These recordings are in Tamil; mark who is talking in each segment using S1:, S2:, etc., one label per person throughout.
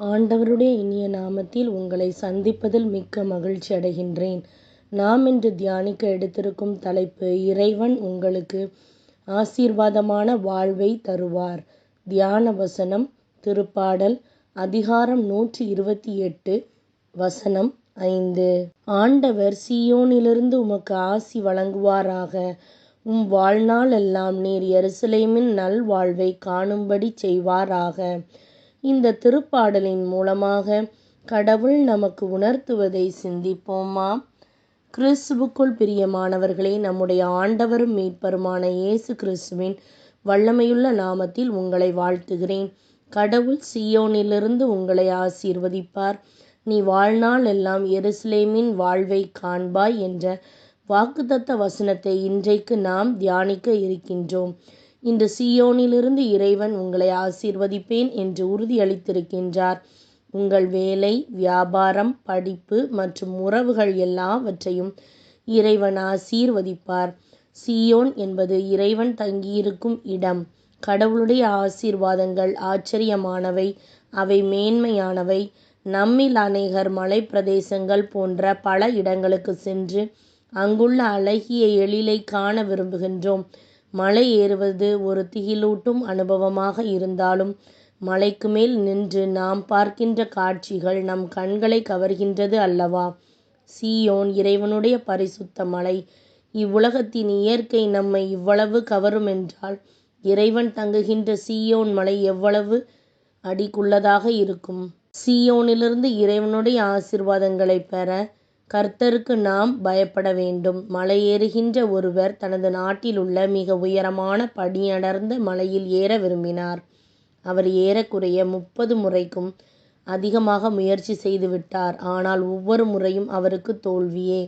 S1: ஆண்டவருடைய இனிய நாமத்தில் உங்களை சந்திப்பதில் மிக்க மகிழ்ச்சி அடைகின்றேன். நாம் இன்று தியானிக்க எடுத்திருக்கும் தலைப்பு இறைவன் உங்களுக்கு ஆசீர்வாதமான வாழ்வை தருவார். தியான வசனம் திருப்பாடல் அதிகாரம் நூற்றி இருபத்தி எட்டு வசனம் ஐந்து. ஆண்டவர் சீயோனிலிருந்து உமக்கு ஆசி வழங்குவாராக. உம் வாழ்நாளெல்லாம் நீர் எருசலேமின் நல்வாழ்வை காணும்படி செய்வாராக. இந்த திருப்பாடலின் மூலமாக கடவுள் நமக்கு உணர்த்துவதை சிந்திப்போமா? கிறிஸ்துவுக்குள் பிரியமானவர்களே நம்முடைய ஆண்டவரும் மீட்பருமான இயேசு கிறிஸ்துவின் வல்லமையுள்ள நாமத்தில் உங்களை வாழ்த்துகிறேன். கடவுள் சியோனிலிருந்து உங்களை ஆசீர்வதிப்பார். நீ வாழ்நாள் எல்லாம் எருசலேமின் வாழ்வைக் காண்பாய் என்ற வாக்குத்தத்த வசனத்தை இன்றைக்கு நாம் தியானிக்க இருக்கின்றோம். இன்று சீயோனிலிருந்து இறைவன் உங்களை ஆசீர்வதிப்பேன் என்று உறுதியளித்திருக்கின்றார். உங்கள் வேலை, வியாபாரம், படிப்பு மற்றும் உறவுகள் எல்லாவற்றையும் இறைவன் ஆசீர்வதிப்பார். சீயோன் என்பது இறைவன் தங்கியிருக்கும் இடம். கடவுளுடைய ஆசீர்வாதங்கள் ஆச்சரியமானவை. அவை மேன்மையானவை. நம்மில் அநேகர் மலைப்பிரதேசங்கள் போன்ற பல இடங்களுக்குச் சென்று அங்குள்ள அழகிய எழிலைக் காண விரும்புகின்றோம். மலை ஏறுவது ஒரு திகிலூட்டும் அனுபவமாக இருந்தாலும் மலைக்கு மேல் நின்று நாம் பார்க்கின்ற காட்சிகள் நம் கண்களைக் கவர்கின்றது அல்லவா? சீயோன் இறைவனுடைய பரிசுத்த மலை. இவ்வுலகத்தின் இயற்கை நம்மை இவ்வளவு கவருமென்றால் இறைவன் தங்குகின்ற சீயோன் மலை எவ்வளவு அடிக்குள்ளதாக இருக்கும். சீயோனிலிருந்து இறைவனுடைய ஆசீர்வாதங்களைப் பெற கர்த்தருக்கு நாம் பயப்பட வேண்டும். மலையேறுகின்ற ஒருவர் தனது நாட்டிலுள்ள மிக உயரமான பனியடர்ந்த மலையில் ஏற விரும்பினார். அவர் ஏறக்குறைய முப்பது முறைக்கும் அதிகமாக முயற்சி செய்துவிட்டார். ஆனால் ஒவ்வொரு முறையும் அவருக்குத் தோல்வியே.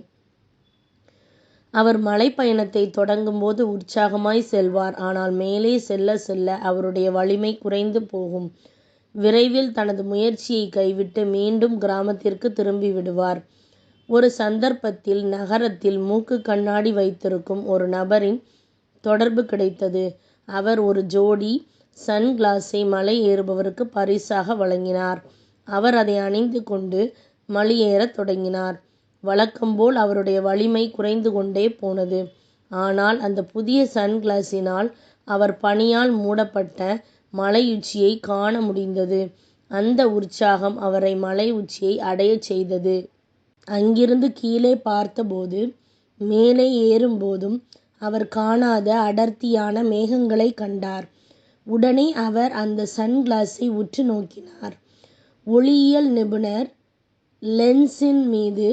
S1: அவர் மலைப்பயணத்தைத் தொடங்கும்போது உற்சாகமாய் செல்வார். ஆனால் மேலே செல்லச் செல்ல அவருடைய வலிமை குறைந்து போகும். விரைவில் தனது முயற்சியை கைவிட்டு மீண்டும் கிராமத்திற்கு திரும்பிவிடுவார். ஒரு சந்தர்ப்பத்தில் நகரத்தில் மூக்குக் கண்ணாடி வைத்திருக்கும் ஒரு நபரின் தொடர்பு கிடைத்தது. அவர் ஒரு ஜோடி சன் கிளாஸை மலை ஏறுபவருக்கு பரிசாக வழங்கினார். அவர் அதை அணிந்து கொண்டு மலையேறத் தொடங்கினார். வழக்கம்போல் அவருடைய வலிமை குறைந்து கொண்டே போனது. ஆனால் அந்த புதிய சன்கிளாஸினால் அவர் பனியால் மூடப்பட்ட மலையுச்சியைக் காண முடிந்தது. அந்த உற்சாகம் அவரை மலை உச்சியை அடையச் செய்தது. அங்கிருந்து கீழே பார்த்தபோது மேலே ஏறும்போதும் அவர் காணாத அடர்த்தியான மேகங்களைக் கண்டார். உடனே அவர் அந்த சன் கிளாஸை உற்று நோக்கினார். ஒளியியல் நிபுணர் லென்ஸின் மீது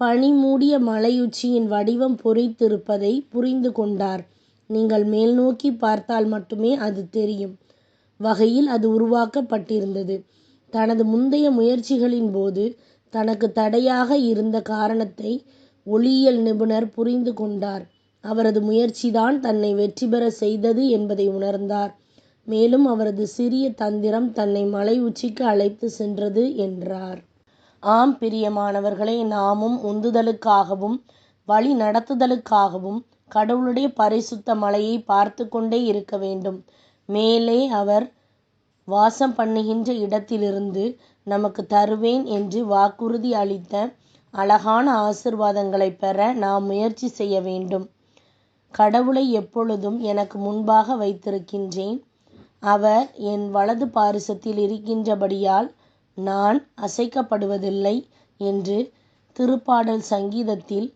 S1: பனி மூடிய மலையுச்சியின் வடிவம் பொறித்திருப்பதைப் புரிந்து கொண்டார். நீங்கள் மேல்நோக்கிப் பார்த்தால் மட்டுமே அது தெரியும் வகையில் அது உருவாக்கப்பட்டிருந்தது. தனது முந்தைய முயற்சிகளின் போது தனக்கு தடையாக இருந்த காரணத்தை ஒளியியல் நிபுணர் புரிந்து கொண்டார். அவரது முயற்சிதான் தன்னை வெற்றி பெறச் செய்தது என்பதை உணர்ந்தார். மேலும் அவரது சிறிய தந்திரம் தன்னை மலை உச்சிக்கு அழைத்துச் சென்றது என்றார். ஆம் பிரியமானவர்களே நாமும் உந்துதலுக்காகவும் வழிநடத்துதலுக்காகவும் கடவுளுடைய பரிசுத்த மலையைப் பார்த்துக் கொண்டே இருக்க வேண்டும். மேலே அவர் வாசம் பண்ணுகின்ற இடத்திலிருந்து நமக்குத் தருவேன் என்று வாக்குறுதி அளித்த அழகான ஆசிர்வாதங்களை பெற நாம் முயற்சி செய்ய வேண்டும். கடவுளை எப்பொழுதும் எனக்கு முன்பாக வைத்திருக்கின்றேன். அவர் என் வலது பாரிசத்தில் இருக்கின்றபடியால் நான் அசைக்கப்படுவதில்லை என்று திருப்பாடல் சங்கீதத்தில்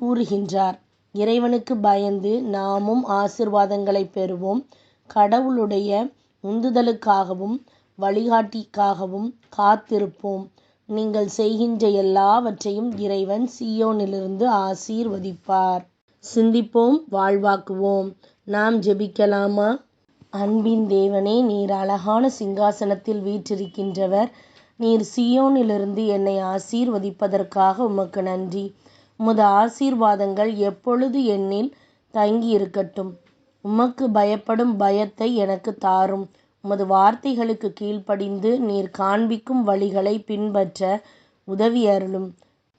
S1: கூறுகின்றார். இறைவனுக்கு பயந்து நாமும் ஆசிர்வாதங்களை பெறுவோம். கடவுளுடைய உந்துதலுக்காகவும் வழிகாட்டிக்காகவும் காத்திருப்போம். நீங்கள் செய்கின்ற எல்லாவற்றையும் இறைவன் சீயோனிலிருந்து ஆசீர்வதிப்பார். சிந்திப்போம் வாழ்வாக்குவோம். நாம் ஜெபிக்கலாமா? அன்பின் தேவனே நீர் அழகான சிங்காசனத்தில் வீற்றிருக்கின்றவர். நீர் சியோனிலிருந்து என்னை ஆசீர்வதிப்பதற்காக உமக்கு நன்றி. உமது ஆசீர்வாதங்கள் எப்பொழுது என்னில் தங்கியிருக்கட்டும். உமக்குப் பயப்படும் பயத்தை எனக்குத் தாரும். உமது வார்த்தைகளுக்குக் கீழ்ப்படிந்து நீர் காண்பிக்கும் வழிகளைப் பின்பற்ற உதவியருளும்.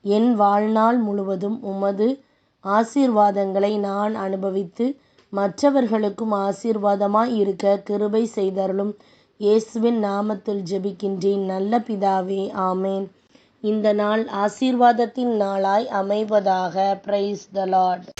S1: என் வாழ்நாள் முழுவதும் உமது ஆசீர்வாதங்களை நான் அனுபவித்து மற்றவர்களுக்கும் ஆசீர்வாதமாய் இருக்க கிருபை செய்தருளும். இயேசுவின் நாமத்தில் ஜெபிக்கின்றேன். நல்ல பிதாவே ஆமேன். இந்த நாள் ஆசீர்வாதத்தின் நாளாய் அமைவதாக. Praise the Lord